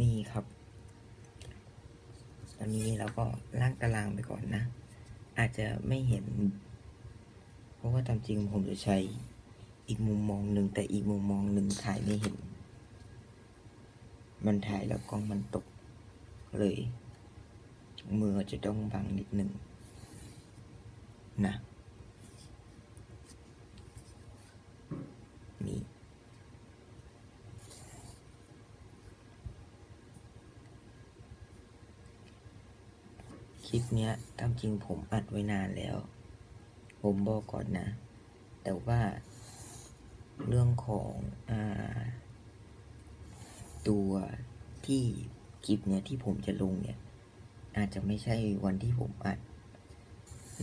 นี่ครับ ตอนนี้เราก็ล่างตารางไปก่อนนะ อาจจะไม่เห็น เพราะว่าตามจริงผมจะใช้อีกมุมมองหนึ่งแต่อีกมุมมองหนึ่งถ่ายไม่เห็น มันถ่ายแล้วกล้องมันตกเลยมือจะต้องบังนิดหนึ่งนะ นี่ ค ลิปเนี้ยตามจริงผมอัดไว้นานแล้ว ผมบอกก่อนนะ แต่ว่าเรื่องของอตัวที่คลิปเนี้ยที่ผมจะลงเนี่ย อาจจะไม่ใช่วันที่ผมอัด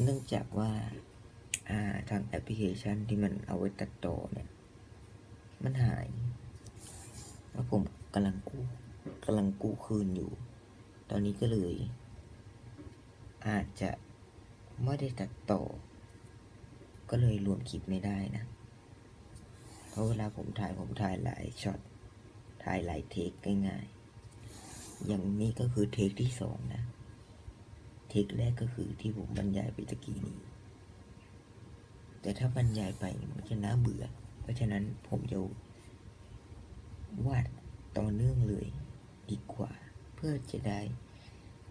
เนื่องจากว่าาทางแอปพลิเคชันที่มันเอาไว้ตัดต่อเนี่ย มันหาย แล้วผมกำลังกู้กำลังกู้คืนอยู่ ตอนนี้ก็เลย อาจจะไม่ได้ตัดต่อ ก็เลยรวมคลิปไม่ได้นะ เพราะเวลาผมถ่ายผมถ่ายหลายช็อต ถ่ายหลายเทคง่ายๆ อย่างนี้ก็คือเทคที่สองนะ เทคแรกก็คือที่ผมบรรยายไปตะกี้นี้ แต่ถ้าบรรยายไปมันจะน่าเบื่อ เพราะฉะนั้นผมจะวาดต่อเนื่องเลยดีกว่า เพื่อจะได้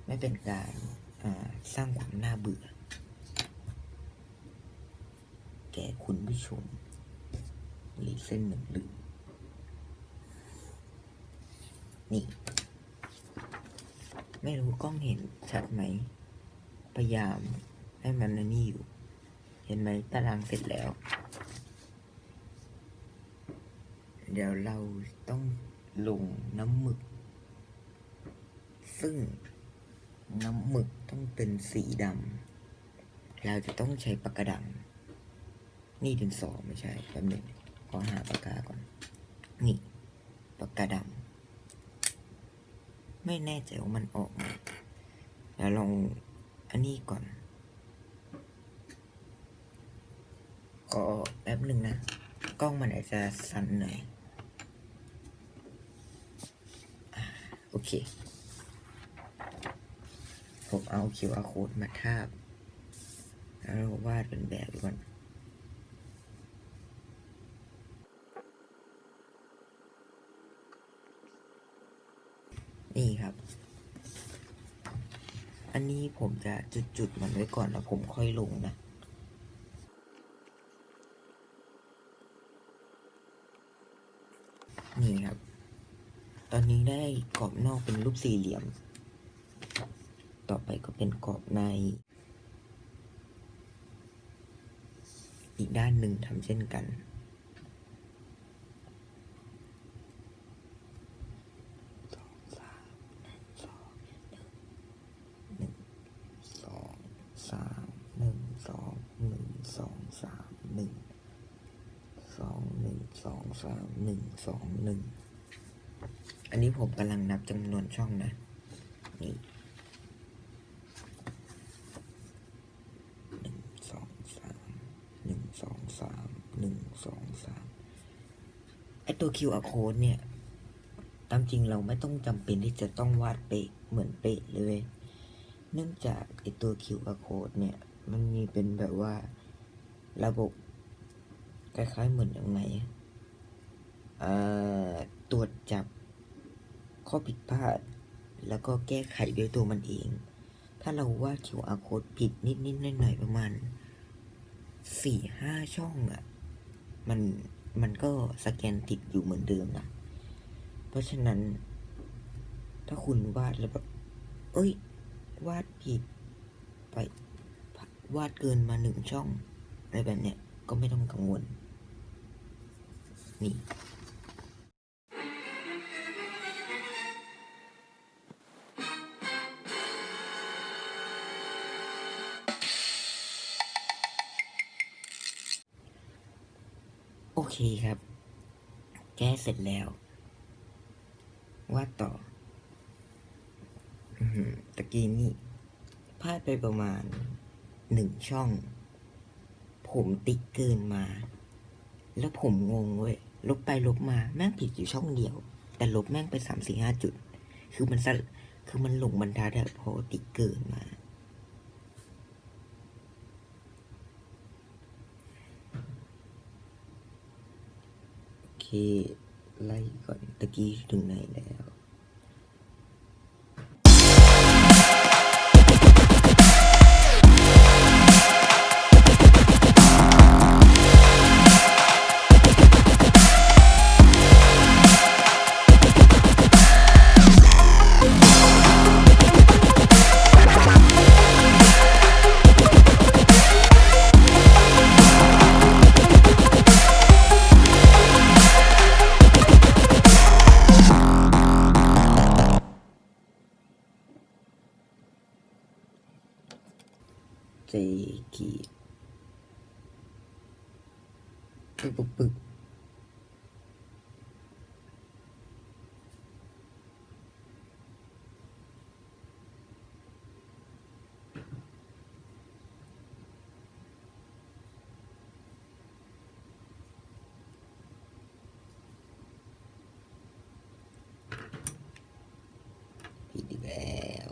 ไม่เป็นการ สร้างความน่าเบื่อ แก่คุณผู้ชมหรือเส้นหนึ่งหรือนี่ ไม่รู้กล้องเห็นชัดไหม พยายามให้มันอันนี่อยู่ เห็นไหมตารางเสร็จแล้ว เดี๋ยวเราต้องลงน้ำหมึก ซึ่ง น้ำหมึกต้องเป็นสีดำ เราจะต้องใช้ปากกาดำ นี่ดินสอไม่ใช่แป๊บหนึงขอหาปากกาก่อน นี่ปากกาดำ ไม่แน่ใจว่ามันออกไหมเดี๋ยวลองอันนี้ก่อน ขอแป๊บหนึ่งนะ กล้องมันอาจจะสั่นหน่อยโอเค ผมเอา QR code มาทาบ แล้ววาดเป็นแบบก่อนนี่ครับ อันนี้ผมจะจุดๆมันไว้ก่อนแล้วผมค่อยลงนะนี่ครับ ตอนนี้ได้กรอบนอกเป็นรูปสี่เหลี่ยม ต่อไปก็เป็นกรอบใน อีกด้านหนึ่งทำเช่นกันสองสามสองหนึ่งสองสามหนึ่งสองหนึ่งสองสามหนึ่งสองหนึ่งสองสามหนึ่งสองหนึ่งอันนี้ผมกำลังนับจำนวนช่องนะ นี่หนึ่งสองสามหนึ่งสองสามหนึ่งสองสามไอ ตัว QR code เนี่ย ตามจริงเราไม่ต้องจำเป็นที่จะต้องวาดเป๊ะเหมือนเป๊ะเลย เนื่องจากไอตัว QR code เนี่ย มันมีเป็นแบบว่าระบบคล้ายๆเหมือนยังไงตรวจจับข้อผิดพลาด แล้วก็แก้ไขด้วยตัวมันเอง ถ้าเราวาด QR code ผิดนิดๆหน่อยๆประมาณสี่ห้าช่องอะ่ะมัน มันก็สแกนติดอยู่เหมือนเดิมนะ เพราะฉะนั้น ถ้าคุณวาดแล้วแบบเอ้ย วาดผิดไป วาดเกินมาหนึ่งช่อง อะไรแบบเนี้ย ก็ไม่ต้องกังวล นี่ เคครับ แก้เสร็จแล้วว่าต่อตะกี้นี่พลาดไปประมาณหนึ่งช่อง ผมติ๊กเกินมา แล้วผมงงเว้ย ลบไปลบมา แม่งผิดอยู่ช่องเดียว แต่ลบแม่งไปสามสี่ห้าจุด คือมันสะคือมันหลงบรรทัดอะพอติ๊กเกอร์มา โอเค ไล่ก่อนตะกี้ถึงไหนแล้ว เจกีปึ๊กปึ๊กปึ๊กผิดอีกแล้ว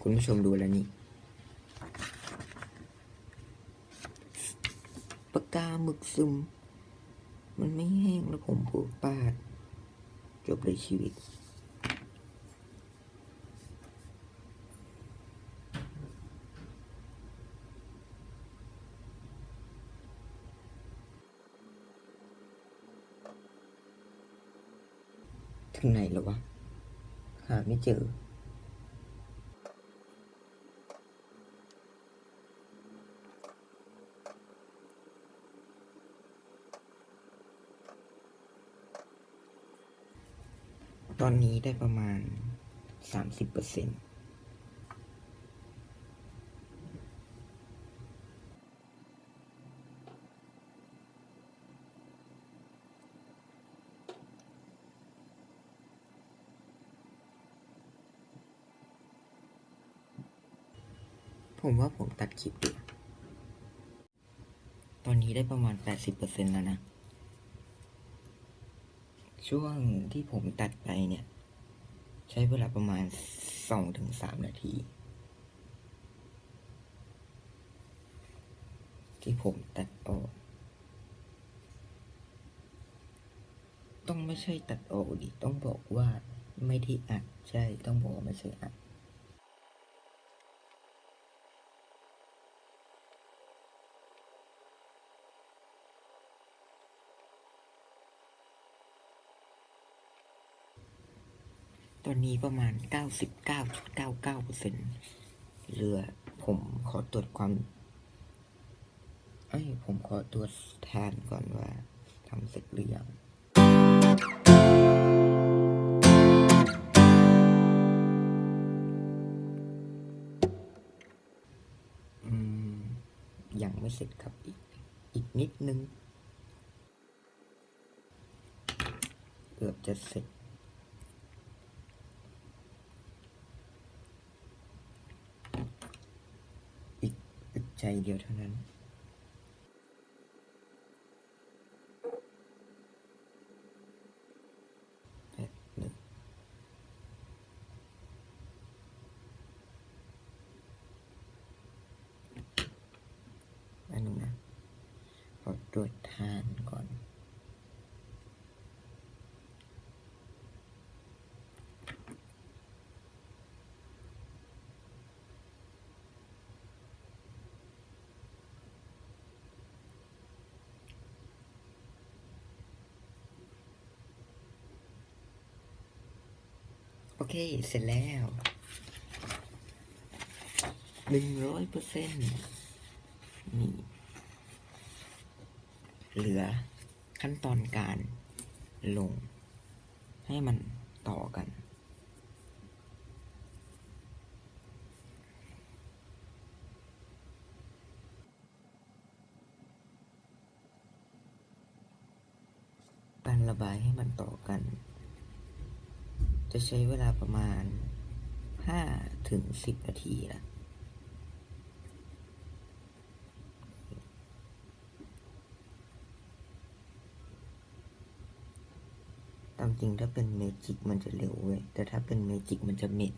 คุณผู้ชมดูแล้วนี่ปากกาหมึกซึม มันไม่แห้งแล้วผมปวดปาด จบเลยชีวิตถึงไหนแล้ววะ หาไม่เจอ ตอนนี้ได้ประมาณสามสิบเปอร์เซ็นต์ ผมว่าผมตัดคลิปดีตอนนี้ได้ประมาณแปดสิบเปอร์เซ็นต์แล้วนะ ช่วงที่ผมตัดไปเนี่ย ใช้เวลาประมาณสองถึงสามนาที ที่ผมตัดออก ต้องไม่ใช่ตัดออกดิ ต้องบอกว่าไม่ที่อัด ใช่ ต้องบอกว่าไม่ใช่อัด อนนี้ประมาณ 99.99%เหลือผมขอตรวจความ เอ้ย ผมขอตรวจทานก่อนว่าทำเสร็จหรือยังยังไม่เสร็จครับอีกอีกนิดนึง เกือบจะเสร็จ อีกอึดใจ เดียวเท่านั้นอันนึงนะขอตรวจทานก่อน เค เสร็จแล้วหนึ่งร้อยเปอร์เซ็นต์นี่เหลือขั้นตอนการลง ให้มันต่อกัน การระบายให้มันต่อกัน จะใช้เวลาประมาณห้าถึงสิบนาทีนะตามจริงถ้าเป็นเมจิกมันจะเร็วเว้ยแต่ถ้าเป็นเมจิกมันจะเหม็น